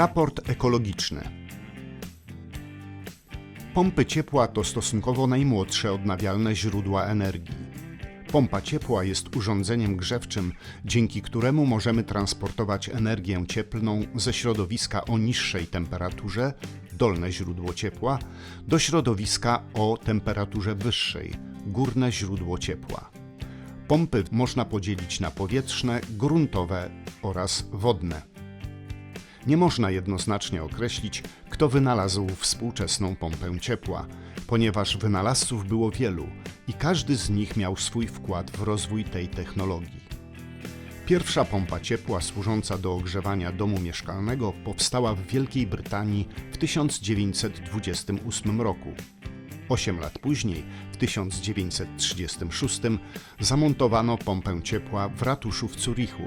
Raport ekologiczny. Pompy ciepła to stosunkowo najmłodsze odnawialne źródła energii. Pompa ciepła jest urządzeniem grzewczym, dzięki któremu możemy transportować energię cieplną ze środowiska o niższej temperaturze, dolne źródło ciepła, do środowiska o temperaturze wyższej, górne źródło ciepła. Pompy można podzielić na powietrzne, gruntowe oraz wodne. Nie można jednoznacznie określić, kto wynalazł współczesną pompę ciepła, ponieważ wynalazców było wielu i każdy z nich miał swój wkład w rozwój tej technologii. Pierwsza pompa ciepła służąca do ogrzewania domu mieszkalnego powstała w Wielkiej Brytanii w 1928 roku. Osiem lat później, w 1936, zamontowano pompę ciepła w ratuszu w Zurichu,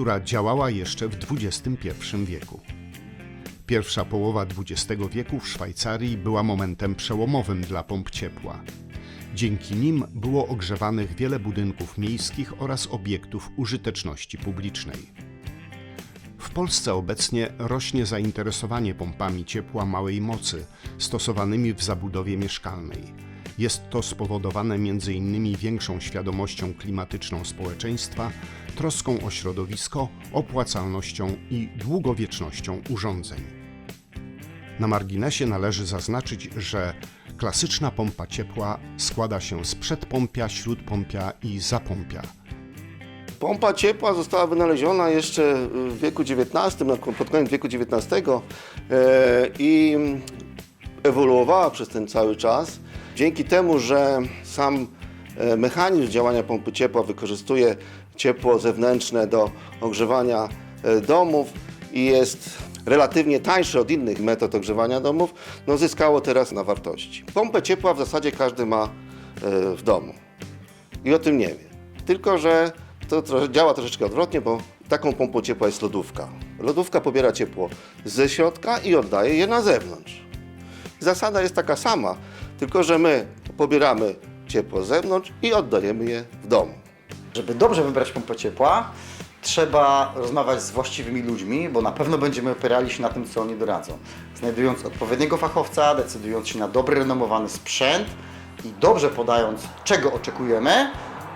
która działała jeszcze w XXI wieku. Pierwsza połowa XX wieku w Szwajcarii była momentem przełomowym dla pomp ciepła. Dzięki nim było ogrzewanych wiele budynków miejskich oraz obiektów użyteczności publicznej. W Polsce obecnie rośnie zainteresowanie pompami ciepła małej mocy stosowanymi w zabudowie mieszkalnej. Jest to spowodowane m.in. większą świadomością klimatyczną społeczeństwa, troską o środowisko, opłacalnością i długowiecznością urządzeń. Na marginesie należy zaznaczyć, że klasyczna pompa ciepła składa się z przedpompia, śródpompia i zapompia. Pompa ciepła została wynaleziona jeszcze w wieku XIX, pod koniec wieku XIX e, i ewoluowała przez ten cały czas. Dzięki temu, że sam mechanizm działania pompy ciepła wykorzystuje ciepło zewnętrzne do ogrzewania e, domów i jest relatywnie tańsze od innych metod ogrzewania domów, no zyskało teraz na wartości. Pompę ciepła w zasadzie każdy ma e, w domu i o tym nie wie. Tylko, że to działa troszeczkę odwrotnie, bo taką pompą ciepła jest lodówka. Lodówka pobiera ciepło ze środka i oddaje je na zewnątrz. Zasada jest taka sama, tylko że my pobieramy ciepło z zewnątrz i oddajemy je w domu. Żeby dobrze wybrać pompę ciepła, trzeba rozmawiać z właściwymi ludźmi, bo na pewno będziemy opierali się na tym, co oni doradzą. Znajdując odpowiedniego fachowca, decydując się na dobry, renomowany sprzęt i dobrze podając, czego oczekujemy,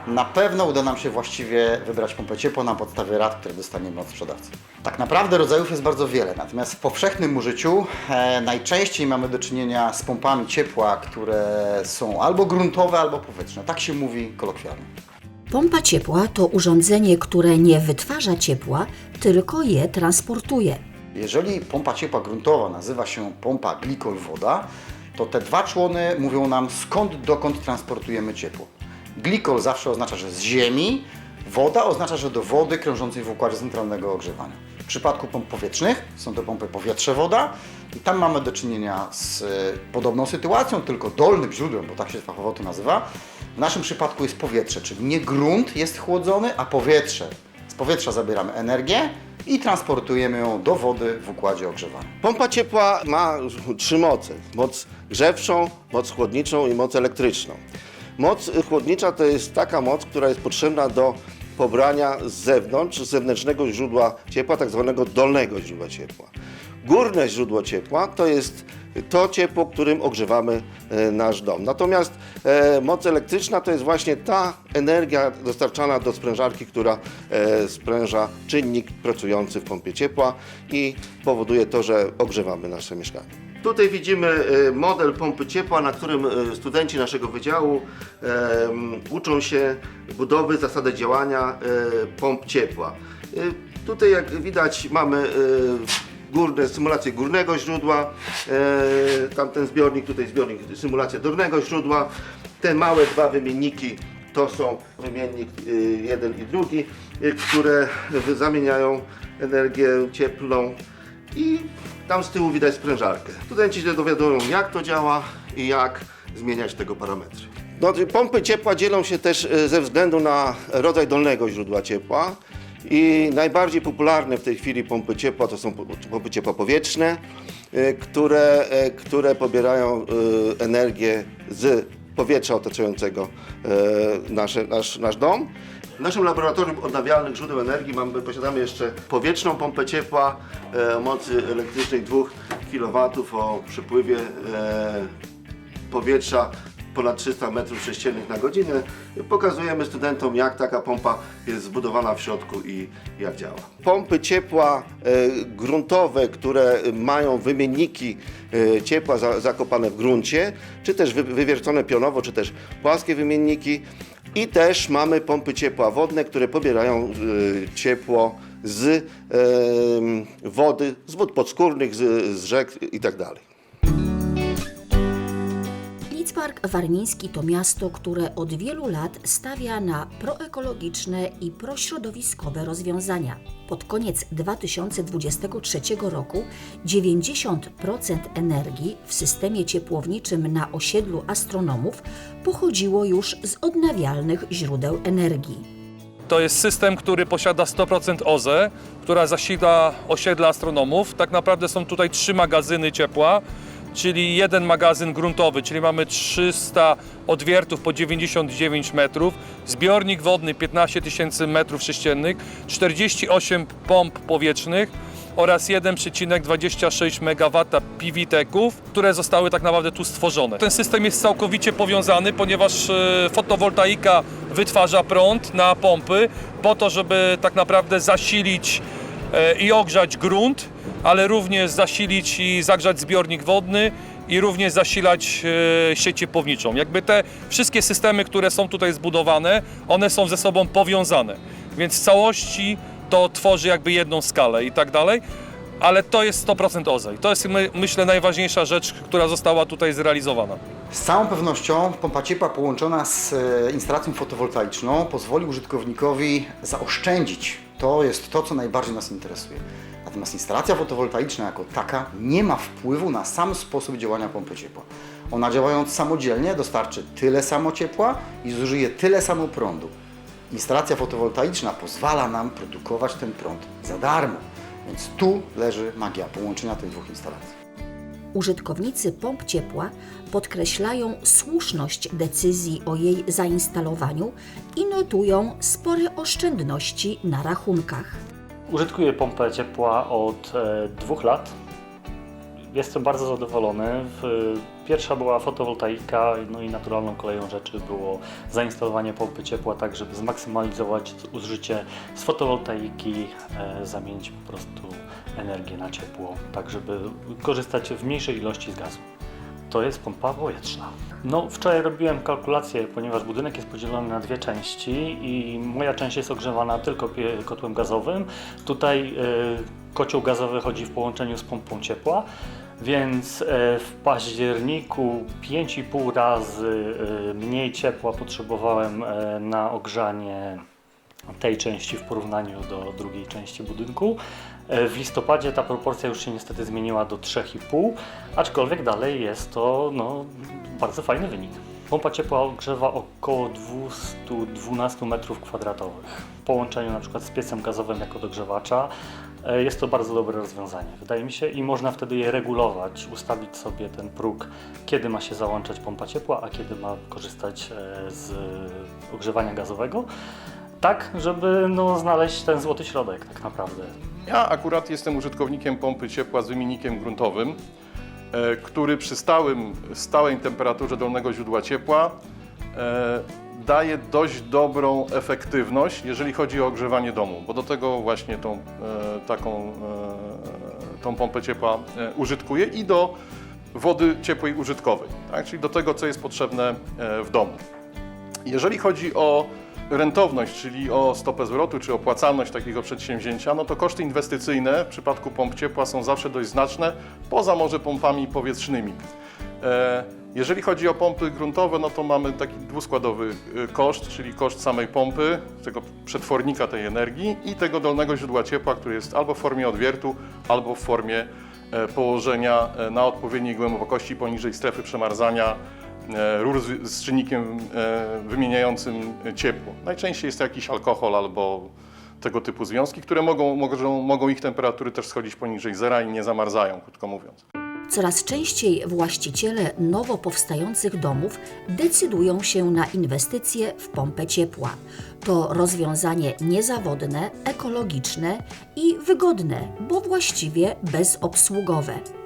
na pewno uda nam się właściwie wybrać pompę ciepła na podstawie rad, które dostaniemy od sprzedawcy. Tak naprawdę rodzajów jest bardzo wiele, natomiast w powszechnym użyciu e, najczęściej mamy do czynienia z pompami ciepła, które są albo gruntowe, albo powietrzne. Tak się mówi kolokwialnie. Pompa ciepła to urządzenie, które nie wytwarza ciepła, tylko je transportuje. Jeżeli pompa ciepła gruntowa nazywa się pompa glikol-woda, to te dwa człony mówią nam skąd dokąd transportujemy ciepło. Glikol zawsze oznacza, że z ziemi, woda oznacza, że do wody krążącej w układzie centralnego ogrzewania. W przypadku pomp powietrznych są to pompy powietrze-woda i tam mamy do czynienia z e, podobną sytuacją, tylko dolnym źródłem, bo tak się fachowo to nazywa. W naszym przypadku jest powietrze, czyli nie grunt jest chłodzony, a powietrze. Z powietrza zabieramy energię i transportujemy ją do wody w układzie ogrzewania. Pompa ciepła ma trzy moce. Moc grzewczą, moc chłodniczą i moc elektryczną. Moc chłodnicza to jest taka moc, która jest potrzebna do pobrania z zewnątrz, z zewnętrznego źródła ciepła, tak zwanego dolnego źródła ciepła. Górne źródło ciepła to jest to ciepło, którym ogrzewamy e, nasz dom. Natomiast e, moc elektryczna to jest właśnie ta energia dostarczana do sprężarki, która e, spręża czynnik pracujący w pompie ciepła i powoduje to, że ogrzewamy nasze mieszkanie. Tutaj widzimy e, model pompy ciepła, na którym e, studenci naszego wydziału uczą się budowy zasady działania e, pomp ciepła. Tutaj jak widać mamy górne, symulację górnego źródła, tamten zbiornik, tutaj zbiornik, symulacja dolnego źródła. Te małe dwa wymienniki to są wymiennik jeden i drugi, które zamieniają energię cieplną i tam z tyłu widać sprężarkę. Studenci się dowiadują jak to działa i jak zmieniać tego parametry. No, pompy ciepła dzielą się też e, ze względu na rodzaj dolnego źródła ciepła. I najbardziej popularne w tej chwili pompy ciepła to są po- pompy ciepła powietrzne, e, które, e, które pobierają energię z powietrza otaczającego nasze, nasz, nasz dom W naszym laboratorium odnawialnych źródeł energii mamy, posiadamy jeszcze powietrzną pompę ciepła e, o mocy elektrycznej 2 kW o przepływie e, powietrza ponad 300 m3 na godzinę. Pokazujemy studentom, jak taka pompa jest zbudowana w środku i jak działa. Pompy ciepła e, gruntowe, które mają wymienniki e, ciepła za, zakopane w gruncie, czy też wy, wywiercone pionowo, czy też płaskie wymienniki. I też mamy pompy ciepła wodne, które pobierają e, ciepło z wody, z wód podskórnych, z, z rzek itd. Lidzbark Warmiński to miasto, które od wielu lat stawia na proekologiczne i prośrodowiskowe rozwiązania. Pod koniec 2023 roku 90% energii w systemie ciepłowniczym na osiedlu astronomów pochodziło już z odnawialnych źródeł energii. To jest system, który posiada 100% OZE, która zasila osiedla astronomów. Tak naprawdę są tutaj trzy magazyny ciepła, czyli jeden magazyn gruntowy, czyli mamy 300 odwiertów po 99 metrów, zbiornik wodny 15 tysięcy metrów sześciennych, 48 pomp powietrznych oraz 1,26 MW PVTEK-ów, które zostały tak naprawdę tu stworzone. Ten system jest całkowicie powiązany, ponieważ e, fotowoltaika wytwarza prąd na pompy po to, żeby tak naprawdę zasilić i ogrzać grunt, ale również zasilić i zagrzać zbiornik wodny i również zasilać e, sieć ciepłowniczą. Jakby te wszystkie systemy, które są tutaj zbudowane, one są ze sobą powiązane, więc w całości to tworzy jakby jedną skalę i tak dalej, ale to jest 100% OZE i to jest my, myślę najważniejsza rzecz, która została tutaj zrealizowana. Z całą pewnością pompa ciepła połączona z e, instalacją fotowoltaiczną pozwoli użytkownikowi zaoszczędzić. To jest to, co najbardziej nas interesuje. Natomiast instalacja fotowoltaiczna jako taka nie ma wpływu na sam sposób działania pompy ciepła. Ona działając samodzielnie dostarczy tyle samo ciepła i zużyje tyle samo prądu. Instalacja fotowoltaiczna pozwala nam produkować ten prąd za darmo. Więc tu leży magia połączenia tych dwóch instalacji. Użytkownicy pomp ciepła podkreślają słuszność decyzji o jej zainstalowaniu i notują spore oszczędności na rachunkach. Użytkuję pompę ciepła od e, dwóch lat. Jestem bardzo zadowolony. Pierwsza była fotowoltaika, no i naturalną koleją rzeczy było zainstalowanie pompy ciepła, tak żeby zmaksymalizować zużycie z fotowoltaiki, e, zamienić po prostu energię na ciepło, tak żeby korzystać w mniejszej ilości z gazu. To jest pompa powietrzna. No, wczoraj robiłem kalkulację, ponieważ budynek jest podzielony na dwie części i moja część jest ogrzewana tylko kotłem gazowym. Tutaj e, kocioł gazowy chodzi w połączeniu z pompą ciepła, więc e, w październiku 5,5 razy e, mniej ciepła potrzebowałem e, na ogrzanie tej części w porównaniu do drugiej części budynku. W listopadzie ta proporcja już się niestety zmieniła do 3,5, aczkolwiek dalej jest to no, bardzo fajny wynik. Pompa ciepła ogrzewa około 212 m2 w połączeniu przykład z piecem gazowym jako dogrzewacza. E, Jest to bardzo dobre rozwiązanie, wydaje mi się, i można wtedy je regulować, ustawić sobie ten próg, kiedy ma się załączać pompa ciepła, a kiedy ma korzystać e, z ogrzewania gazowego tak, żeby no, znaleźć ten złoty środek tak naprawdę. Ja akurat jestem użytkownikiem pompy ciepła z wymiennikiem gruntowym, e, który przy stałym, stałej temperaturze dolnego źródła ciepła daje dość dobrą efektywność, jeżeli chodzi o ogrzewanie domu, bo do tego właśnie tą, e, taką, e, tą pompę ciepła e, użytkuję i do wody ciepłej użytkowej, tak? czyli do tego, co jest potrzebne w domu. Jeżeli chodzi o rentowność, czyli o stopę zwrotu, czy opłacalność takiego przedsięwzięcia, no to koszty inwestycyjne w przypadku pomp ciepła są zawsze dość znaczne, poza może pompami powietrznymi. Jeżeli chodzi o pompy gruntowe, no to mamy taki dwuskładowy y, koszt, czyli koszt samej pompy, tego przetwornika tej energii i tego dolnego źródła ciepła, który jest albo w formie odwiertu, albo w formie e, położenia e, na odpowiedniej głębokości poniżej strefy przemarzania e, rur z, czynnikiem wymieniającym ciepło. Najczęściej jest to jakiś alkohol albo tego typu związki, które mogą, mogą, mogą ich temperatury też schodzić poniżej zera i nie zamarzają, krótko mówiąc. Coraz częściej właściciele nowo powstających domów decydują się na inwestycje w pompę ciepła. To rozwiązanie niezawodne, ekologiczne i wygodne, bo właściwie bezobsługowe.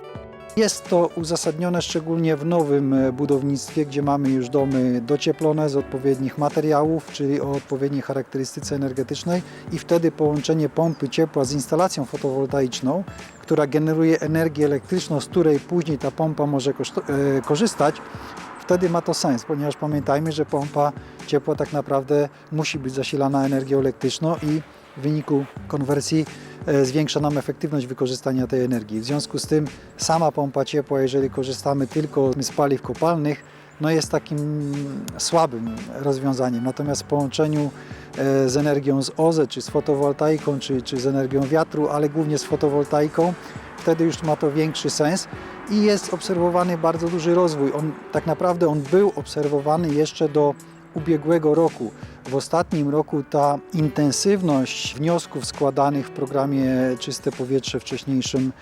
Jest to uzasadnione szczególnie w nowym e, budownictwie, gdzie mamy już domy docieplone z odpowiednich materiałów, czyli o odpowiedniej charakterystyce energetycznej i wtedy połączenie pompy ciepła z instalacją fotowoltaiczną, która generuje energię elektryczną, z której później ta pompa może e, korzystać, wtedy ma to sens, ponieważ pamiętajmy, że pompa ciepła tak naprawdę musi być zasilana energią elektryczną i w wyniku konwersji e, zwiększa nam efektywność wykorzystania tej energii. W związku z tym sama pompa ciepła, jeżeli korzystamy tylko z paliw kopalnych, no jest takim słabym rozwiązaniem. Natomiast w połączeniu e, z energią z OZE, czy z fotowoltaiką, czy, czy z energią wiatru, ale głównie z fotowoltaiką, wtedy już ma to większy sens i jest obserwowany bardzo duży rozwój. On, tak naprawdę on był obserwowany jeszcze do ubiegłego roku. W ostatnim roku ta intensywność wniosków składanych w programie Czyste Powietrze wcześniejszym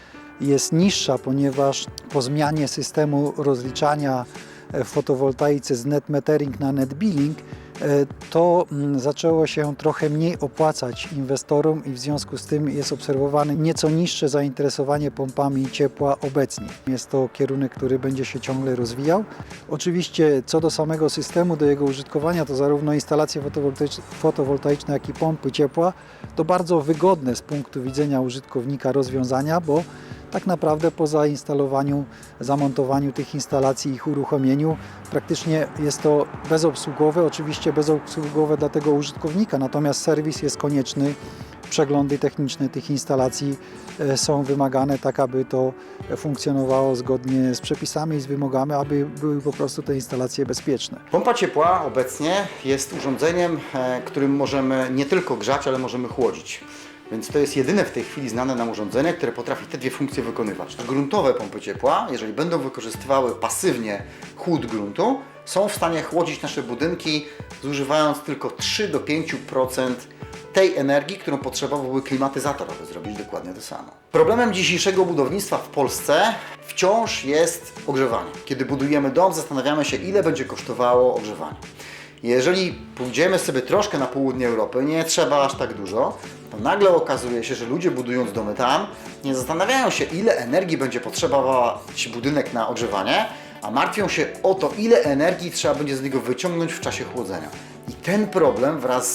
jest niższa, ponieważ po zmianie systemu rozliczania w fotowoltaice z net metering na net billing to mm, zaczęło się trochę mniej opłacać inwestorom i w związku z tym jest obserwowane nieco niższe zainteresowanie pompami ciepła obecnie. Jest to kierunek, który będzie się ciągle rozwijał. Oczywiście co do samego systemu, do jego użytkowania, to zarówno instalacje fotowoltaiczne jak i pompy ciepła to bardzo wygodne z punktu widzenia użytkownika rozwiązania, bo tak naprawdę po zainstalowaniu, zamontowaniu tych instalacji ich uruchomieniu praktycznie jest to bezobsługowe, oczywiście bezobsługowe dla tego użytkownika, natomiast serwis jest konieczny, przeglądy techniczne tych instalacji e, są wymagane tak, aby to funkcjonowało zgodnie z przepisami i z wymogami, aby były po prostu te instalacje bezpieczne. Pompa ciepła obecnie jest urządzeniem, e, którym możemy nie tylko grzać, ale możemy chłodzić. Więc to jest jedyne w tej chwili znane nam urządzenie, które potrafi te dwie funkcje wykonywać. Gruntowe pompy ciepła, jeżeli będą wykorzystywały pasywnie chłód gruntu, są w stanie chłodzić nasze budynki, zużywając tylko 3 do 5% tej energii, którą potrzebowałby klimatyzator, aby zrobić dokładnie to samo. Problemem dzisiejszego budownictwa w Polsce wciąż jest ogrzewanie. Kiedy budujemy dom, zastanawiamy się, ile będzie kosztowało ogrzewanie. Jeżeli pójdziemy sobie troszkę na południe Europy, nie trzeba aż tak dużo, to nagle okazuje się, że ludzie budując domy tam, nie zastanawiają się, ile energii będzie potrzebować budynek na ogrzewanie, a martwią się o to, ile energii trzeba będzie z niego wyciągnąć w czasie chłodzenia. I ten problem wraz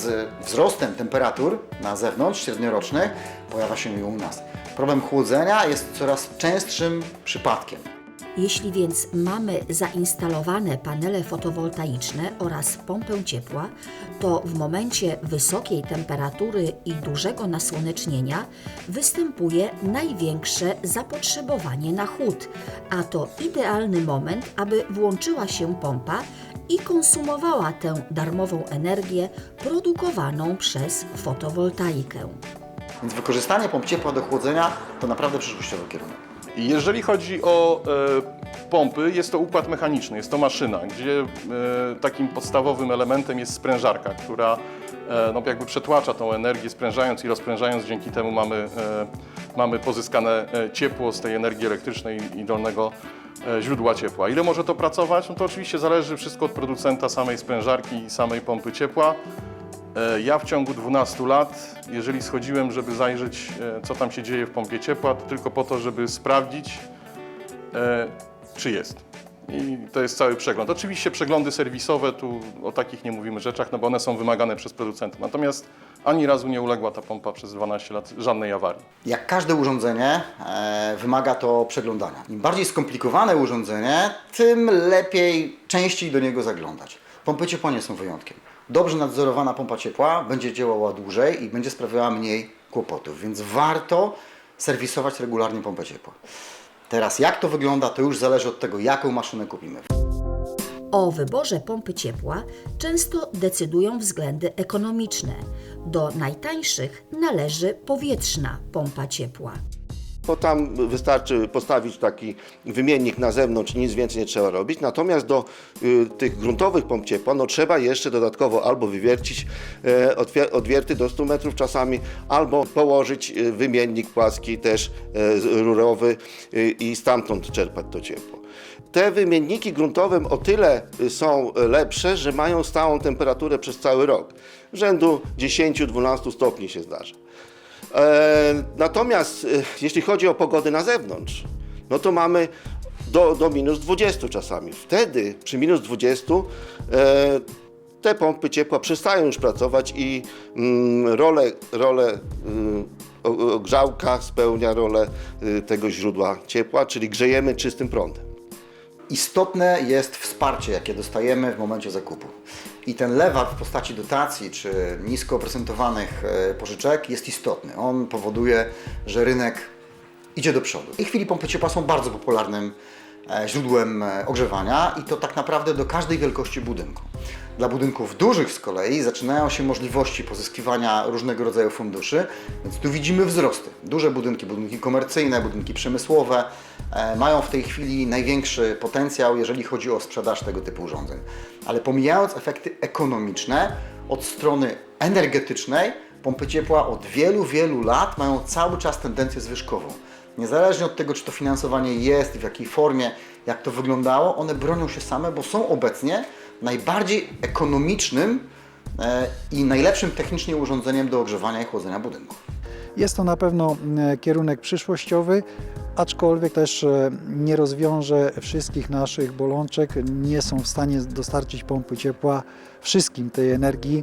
z wzrostem temperatur na zewnątrz średniorocznych pojawia się i u nas. Problem chłodzenia jest coraz częstszym przypadkiem. Jeśli więc mamy zainstalowane panele fotowoltaiczne oraz pompę ciepła, to w momencie wysokiej temperatury i dużego nasłonecznienia występuje największe zapotrzebowanie na chłód, a to idealny moment, aby włączyła się pompa i konsumowała tę darmową energię produkowaną przez fotowoltaikę. Więc wykorzystanie pomp ciepła do chłodzenia to naprawdę przyszłościowy kierunek. Jeżeli chodzi o e, pompy, jest to układ mechaniczny, jest to maszyna, gdzie e, takim podstawowym elementem jest sprężarka, która e, no, jakby przetłacza tą energię, sprężając i rozprężając. Dzięki temu mamy, mamy pozyskane ciepło z tej energii elektrycznej i dolnego źródła ciepła. Ile może to pracować? No to oczywiście zależy wszystko od producenta samej sprężarki i samej pompy ciepła. E, Ja w ciągu 12 lat, jeżeli schodziłem, żeby zajrzeć, e, co tam się dzieje w pompie ciepła, to tylko po to, żeby sprawdzić, e, czy jest. I to jest cały przegląd. Oczywiście przeglądy serwisowe, tu o takich nie mówimy rzeczach, no bo one są wymagane przez producentów. Natomiast ani razu nie uległa ta pompa przez 12 lat żadnej awarii. Jak każde urządzenie, e, wymaga to przeglądania. Im bardziej skomplikowane urządzenie, tym lepiej częściej do niego zaglądać. Pompy ciepła nie są wyjątkiem. Dobrze nadzorowana pompa ciepła będzie działała dłużej i będzie sprawiała mniej kłopotów, więc warto serwisować regularnie pompę ciepła. Teraz jak to wygląda, to już zależy od tego, jaką maszynę kupimy. O wyborze pompy ciepła często decydują względy ekonomiczne. Do najtańszych należy powietrzna pompa ciepła. Bo tam wystarczy postawić taki wymiennik na zewnątrz, nic więcej nie trzeba robić. Natomiast do y, tych gruntowych pomp ciepła no, trzeba jeszcze dodatkowo albo wywiercić e, odwierty do 100 metrów czasami, albo położyć y, wymiennik płaski też z- rurowy y, i stamtąd czerpać to ciepło. Te wymienniki gruntowe o tyle y, są y, lepsze, że mają stałą temperaturę przez cały rok. Rzędu 10-12 stopni się zdarza. E, natomiast e, jeśli chodzi o pogody na zewnątrz, no to mamy do, do minus 20 czasami. Wtedy przy minus 20 e, te pompy ciepła przestają już pracować i mm, rolę, rolę mm, ogrzałka spełnia rolę y, tego źródła ciepła, czyli grzejemy czystym prądem. Istotne jest wsparcie, jakie dostajemy w momencie zakupu. I ten lewat w postaci dotacji czy nisko oprocentowanych e, pożyczek jest istotny. On powoduje, że rynek idzie do przodu. Tej chwili pompy ciepła są bardzo popularnym źródłem e, ogrzewania i to tak naprawdę do każdej wielkości budynku. Dla budynków dużych z kolei zaczynają się możliwości pozyskiwania różnego rodzaju funduszy, więc tu widzimy wzrosty. Duże budynki, budynki komercyjne, budynki przemysłowe e, mają w tej chwili największy potencjał, jeżeli chodzi o sprzedaż tego typu urządzeń. Ale pomijając efekty ekonomiczne, od strony energetycznej pompy ciepła od wielu, wielu lat mają cały czas tendencję zwyżkową. Niezależnie od tego, czy to finansowanie jest, w jakiej formie, jak to wyglądało, one bronią się same, bo są obecnie najbardziej ekonomicznym e, i najlepszym technicznie urządzeniem do ogrzewania i chłodzenia budynków. Jest to na pewno e, kierunek przyszłościowy, aczkolwiek też e, nie rozwiąże wszystkich naszych bolączek. Nie są w stanie dostarczyć pompy ciepła wszystkim tej energii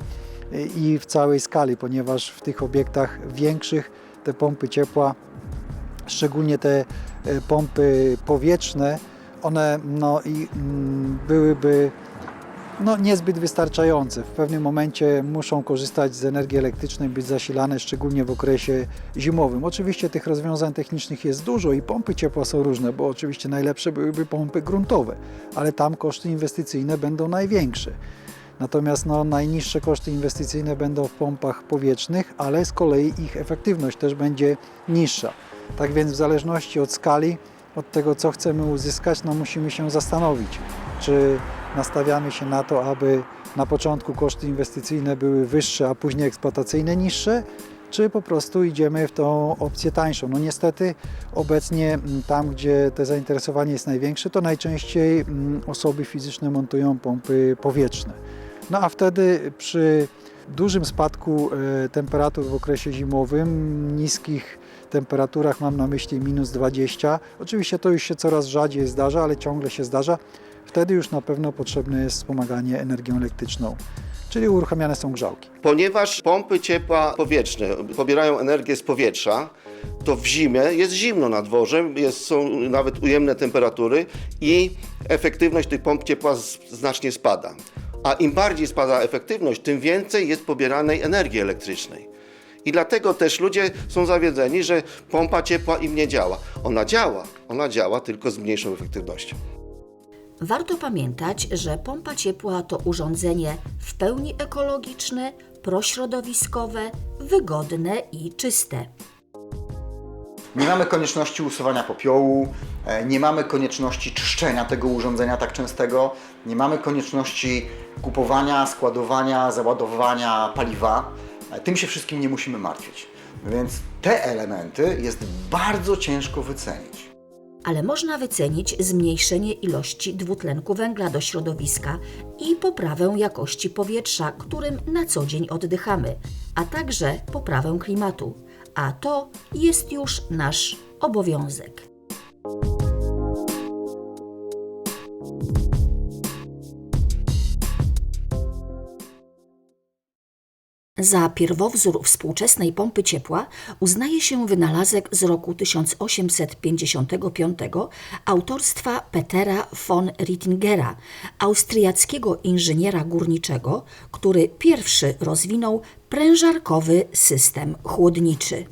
i w całej skali, ponieważ w tych obiektach większych te pompy ciepła, szczególnie te e, pompy powietrzne, one no, i, mm, byłyby no, niezbyt wystarczające. W pewnym momencie muszą korzystać z energii elektrycznej, być zasilane, szczególnie w okresie zimowym. Oczywiście tych rozwiązań technicznych jest dużo i pompy ciepła są różne, bo oczywiście najlepsze byłyby pompy gruntowe, ale tam koszty inwestycyjne będą największe. Natomiast no, najniższe koszty inwestycyjne będą w pompach powietrznych, ale z kolei ich efektywność też będzie niższa. Tak więc w zależności od skali, od tego co chcemy uzyskać, no, musimy się zastanowić, czy nastawiamy się na to, aby na początku koszty inwestycyjne były wyższe, a później eksploatacyjne niższe, czy po prostu idziemy w tą opcję tańszą. No niestety obecnie mm, tam, gdzie te zainteresowanie jest największe, to najczęściej mm, osoby fizyczne montują pompy powietrzne. No a wtedy przy dużym spadku e, temperatur w okresie zimowym, niskich temperaturach, mam na myśli minus 20, oczywiście to już się coraz rzadziej zdarza, ale ciągle się zdarza, wtedy już na pewno potrzebne jest wspomaganie energią elektryczną, czyli uruchamiane są grzałki. Ponieważ pompy ciepła powietrzne pobierają energię z powietrza, to w zimie jest zimno na dworze, jest, są nawet ujemne temperatury i efektywność tych pomp ciepła znacznie spada. A im bardziej spada efektywność, tym więcej jest pobieranej energii elektrycznej. I dlatego też ludzie są zawiedzeni, że pompa ciepła im nie działa. Ona działa, ona działa tylko z mniejszą efektywnością. Warto pamiętać, że pompa ciepła to urządzenie w pełni ekologiczne, prośrodowiskowe, wygodne i czyste. Nie mamy konieczności usuwania popiołu, e, nie mamy konieczności czyszczenia tego urządzenia tak częstego, nie mamy konieczności kupowania, składowania, załadowywania paliwa. E, Tym się wszystkim nie musimy martwić. Więc te elementy jest bardzo ciężko wycenić. ale można wycenić zmniejszenie ilości dwutlenku węgla do środowiska i poprawę jakości powietrza, którym na co dzień oddychamy, a także poprawę klimatu. A to jest już nasz obowiązek. Za pierwowzór współczesnej pompy ciepła uznaje się wynalazek z roku 1855 autorstwa Petera von Rittingera, austriackiego inżyniera górniczego, który pierwszy rozwinął prężarkowy system chłodniczy.